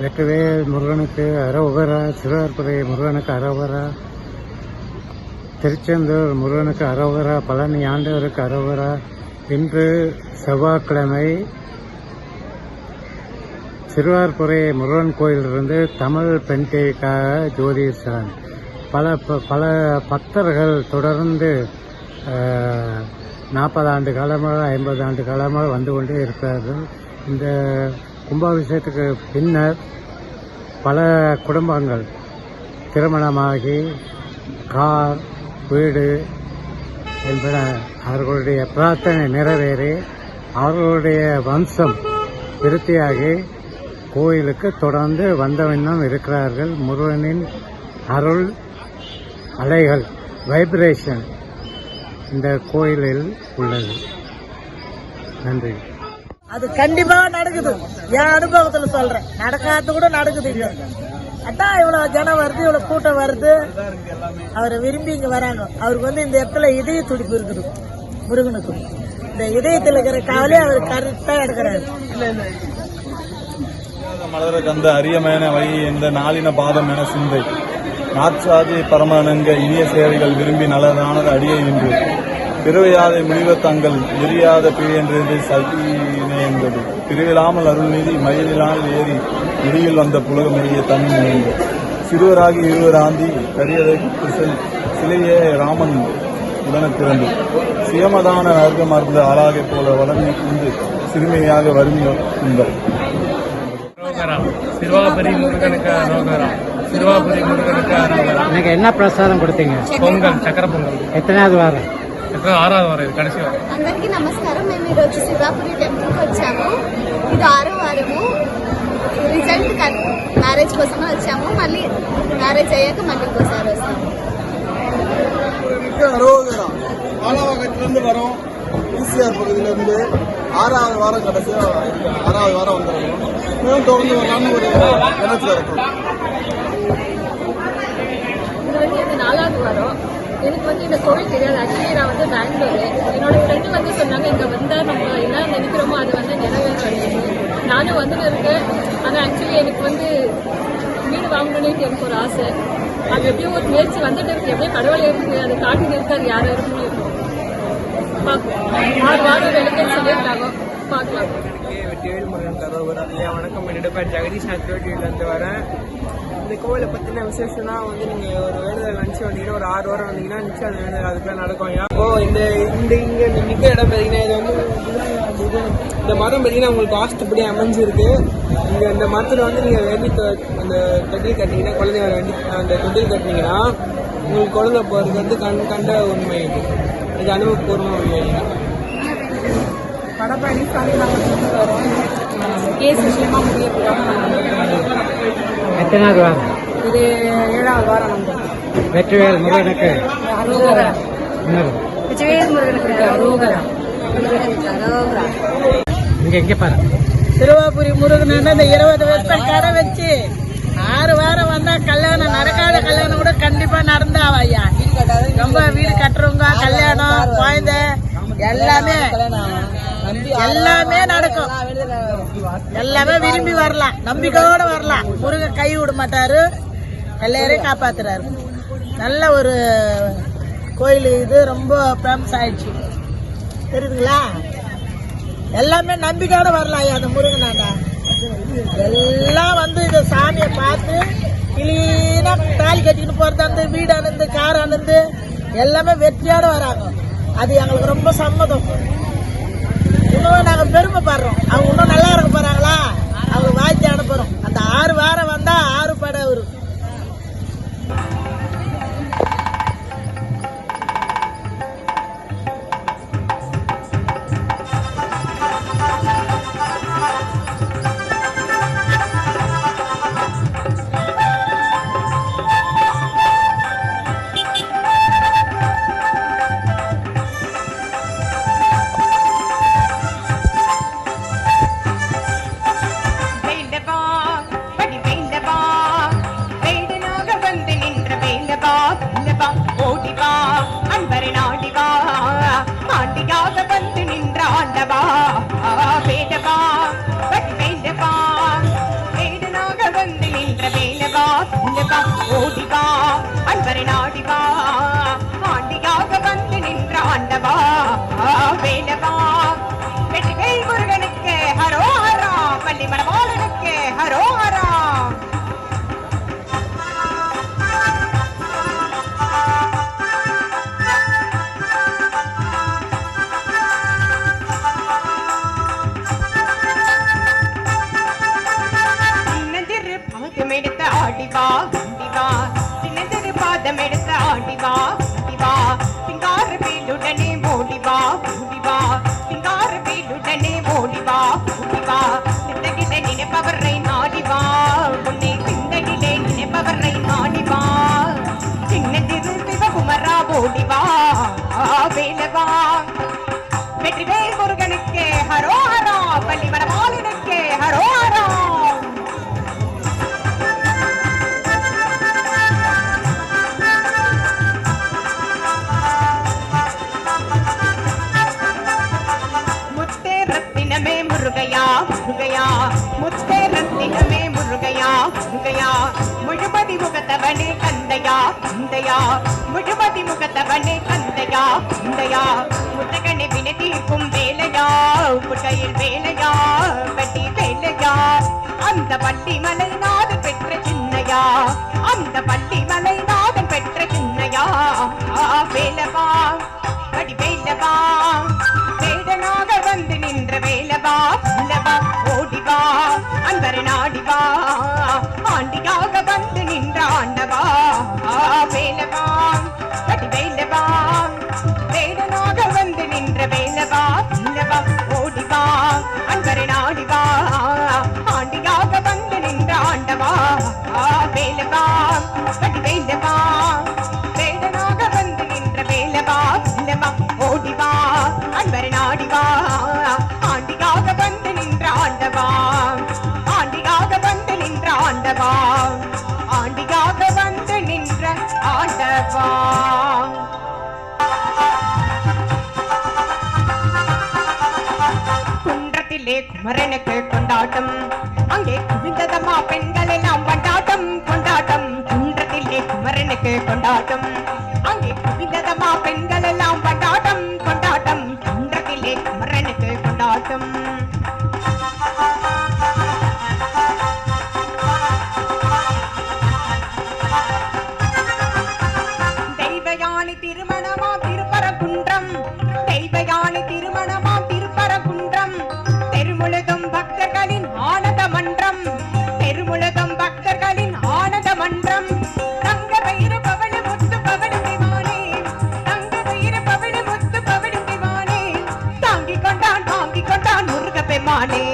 வெட்டவே முருகனுக்கு அரோகரா சிறுவார்புரை முருகனுக்கு அரோகரா திருச்செந்தூர் முருகனுக்கு அரோகரா பழனி ஆண்டவருக்கு அரோகரா இன்று செவ்வாய்க்கிழமை சிறுவார்புரை முருகன் கோயிலிருந்து தமிழ் பெண்டைக்காக ஜோதீஸ்வரன் பல ப- பல பக்தர்கள் தொடர்ந்து நாற்பது ஆண்டு காலமாக ஐம்பது ஆண்டு காலமாக வந்து கொண்டே இருக்கிறார்கள். இந்த கும்பாபிஷேகத்துக்கு பின்னர் பல குடும்பங்கள் திருமணமாகி கார் வீடு என்பன அவர்களுடைய பிரார்த்தனை நிறைவேறி அவர்களுடைய வம்சம் விருத்தியாகி கோயிலுக்கு தொடர்ந்து வந்தவண்ணம் இருக்கிறார்கள். முருகனின் அருள் அலைகள் வைப்ரேஷன் இந்த கோயிலில் உள்ளது. நன்றி. அது கண்டிப்பா நடக்குது. என் அனுபவத்துல சொல்றேன். நடக்காத கூட நடக்குது இங்க. அதான் இவ்வளவு ஜனம் வருது இவ்வளவு கூட்டம் வருது. அவரை விரும்பி இங்க வராங்க. அவருக்கு வந்து இந்த இடத்துல இதய துடிப்பு இருக்குது. முருகனுக்கு. இந்த இதயத்துல இருக்கிற கவலையை அவர் கரெக்டா எடுக்கிறாரு. மலர கந்த அரியமேன வை இந்த நாளின பாதம் என சிந்தை. நாட்சாதி பரமானங்க இனிய சேவைகள் விரும்பி நல்லதானது அடியே இன்று திருவையாதை முடிவ தங்கள் விரியாத பிழையென்றது சதியினை என்பது. பிரிவிழாமல் அருள்நீதி மயிலினால் ஏறி விடியில் வந்த புலகமெறிய தமிழ் நினைந்து சிறுவராகி இருவராந்தி கரியதை சிலையே ராமன் உடன பிறந்து. சியமதான நர்க்கம் அருந்து ஆளாகை போல வளர்மை குந்து சிறுமையாக வறுமை உங்கள் சிறுவாபுரி முருகனுக்கு சிறுவாபுரி முருகனுக்கு என்ன பிரசாதம் கொடுத்தீங்க? பொங்கல் சக்கர பொங்கல். எத்தனாவது வாரம்? చక్కెర ఆరాధన వారం ఇది కడిసి వారం అందరికీ నమస్కారం మేము ఈరోజు శివాపురి టెంపుల్కి వచ్చాము ఇది ఆరో వారము రిజల్ట్ మ్యారేజ్ కోసమే వచ్చాము మళ్ళీ మ్యారేజ్ అయ్యాక మళ్ళీ ఇంకోసారి వస్తాము அரோகரா ஆலாவகத்திலிருந்து வரோம் ஈசிஆர் பகுதியிலிருந்து ஆறாவது வாரம் கடைசியா இருக்கு. ஆறாவது வாரம் வந்துருக்கோம் மேலும் தொடர்ந்து வரலாம்னு ஒரு எண்ணத்தில் இருக்கோம் எனக்கு வந்து இந்த கோவில் தெரியாது. ஆக்சுவலி நான் வந்து பெங்களூரு. என்னோட ஃப்ரெண்டு வந்து சொன்னாங்க இங்கே வந்தால் நம்ம என்ன நினைக்கிறோமோ அது வந்து நிறைவேற நானும் வந்துட்டு இருக்கேன். ஆனால் ஆக்சுவலி எனக்கு வந்து வீடு வாங்கணும்னு எனக்கு ஒரு ஆசை. அது எப்படியும் ஒரு முயற்சி வந்துட்டு இருக்கு. எப்படியும் கடவுள் இருக்கு. அது காட்டிட்டு இருக்காரு யார் இருக்குன்னு இருக்கும் பார்க்கலாம். ஆறு வாரம் வேலைக்கு சொல்லியிருக்காங்க. பார்க்கலாம். வெற்றிவேல் முருகன் கரோகரா ஐயா வணக்கம். என்னோட பேர் ஜெகதீஷ். நான் திருவட்டியிலேருந்து வரேன். இந்த கோவிலை பற்றின விசேஷம்னா வந்து நீங்கள் ஒரு வேண்டுதல் நினச்சி வந்தீங்கன்னா ஒரு ஆறு வாரம் வந்தீங்கன்னா நிச்சயம் அந்த வேண்டுதல் அதுக்குலாம் நடக்கும் ஐயா. ஓ இந்த இந்த இங்கே நிற்க இடம் பார்த்தீங்கன்னா இது வந்து இது இந்த மரம் பார்த்தீங்கன்னா உங்களுக்கு வாஸ்துப்படி அமைஞ்சிருக்கு. இங்கே இந்த மரத்தில் வந்து நீங்கள் வேண்டி அந்த தொட்டில் கட்டிங்கன்னா குழந்தை வர வேண்டி அந்த தொட்டில் கட்டினீங்கன்னா உங்களுக்கு குழந்தை போகிறது வந்து கண் கண்ட உண்மை இது. இது உண்மை வடபழனி சாமி நாங்கள் வரோம் கேஸ் விஷயமா எத்தனாவது வாரம்? இது ஏழாவது வாரம் நம்ம வெற்றிவேல் முருகனுக்கு. அரோகரா. இன்னொரு விஜயவேல் முருகனுக்கு அரோகரா. இங்க இங்க பாரு. திருவாபுரி முருகன் இந்த இருபது வருஷம் கடை வச்சு ஆறு வாரம் வந்தா கல்யாணம் நடக்காத கல்யாணம் கூட கண்டிப்பா நடந்தாவா ஐயா ரொம்ப வீடு கட்டுறவங்க. கல்யாணம் குழந்தை எல்லாமே எல்லாமே நடக்கும். எல்லாமே விரும்பி வரலாம். நம்பிக்கையோட வரலாம். முருகன் கை விட மாட்டாரு. எல்லாரையும் காப்பாத்துறாரு. நல்ல ஒரு கோயில் இது. ரொம்ப ஃபேமஸ் ஆயிடுச்சு. தெரியுதுங்களா? எல்லாமே நம்பிக்கையோட வரலாம் அந்த முருகனாண்டா எல்லாம் வந்து இந்த சாமியை பார்த்து கிளீனா தாலி கட்டிக்கிட்டு போறது அந்த வீடு அணுந்து கார் அணுந்து எல்லாமே வெற்றியோட வராங்க. அது எங்களுக்கு ரொம்ப சம்மதம். இன்னும் நாங்க பெருமைப்படுறோம். அவங்க இன்னும் நல்லா இருக்க போறாங்களா? அவங்க வாழ்த்து அனுப்புறோம். அந்த ஆறு வாரம் வந்தா ஆறு அன்பரை நாடி வா. வந்து நின்ற ஆண்டவா வேலவா வெற்றிவேல் முருகனுக்கு ஹரோஹரா பள்ளி மணவாளனுக்கு சிவகுமரா வெற்றி வேலவா முருகனுக்கு முகத்தவனே கந்தையா கந்தையா முழுமதி முகத்தவனே கந்தையா கந்தையா முத்தகனை வினை தீர்க்கும் வேலையா முட்டையில் வேலையா பட்டி வேலையா. அந்த பட்டி மலை நாதன் பெற்ற சின்னையா அந்த பட்டி மலை நாதன் பெற்ற சின்னையா. ஆ, வேலவா. படி வேண்டமா வேடனாக வந்து நின்ற வேலவா? இல்லமா ஓடிவா அன்பரை நாடிவா ஆண்டியாக வந்து நின்ற ஆண்டவா? ஆண்டியாக வந்து நின்ற ஆண்டவா? ஆண்டியாக வந்து நின்ற ஆண்டவா? குன்றத்திலே குமரனுக்கு கொண்டாட்டம். அங்கே குவிந்ததம்மா பெண்கள் எல்லாம் கொண்டாட்டம் கொண்டாட்டம். குமரனுக்கு கொண்டாட்டம். அங்கே குவிந்ததம்மா பெண்கள் எல்லாம் கொண்டாட்டம் கொண்டான் முருக பெம்மானே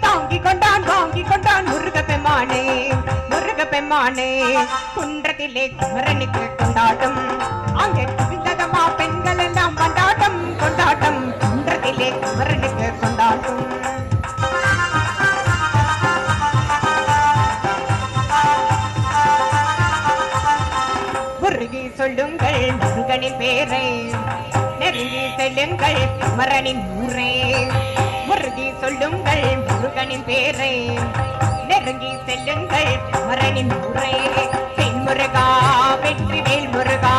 தாங்கி கொண்டான் வாங்கிக் கொண்டான் முருக பெம்மானே முருக பெம்மானே குன்றத்திலே குமரனுக்கு கொண்டாட்டம். அங்கே குவிந்ததமா பெண்கள் எல்லாம் கொண்டாட்டம். கொண்டாட்டம் குன்றத்திலே குமரனுக்கு கொண்டாட்டம். முருகி சொல்லுங்கள் முருகனின் பேரை. நெருங்கி செல்லுங்கள் குமரனின் ஊரே. முருகி சொல்லுங்கள் முருகனின் பேரை. நெருங்கி செல்லுங்கள் மரணின் முறை ஊரே தென்முருகா வெற்றி வேல் முருகா.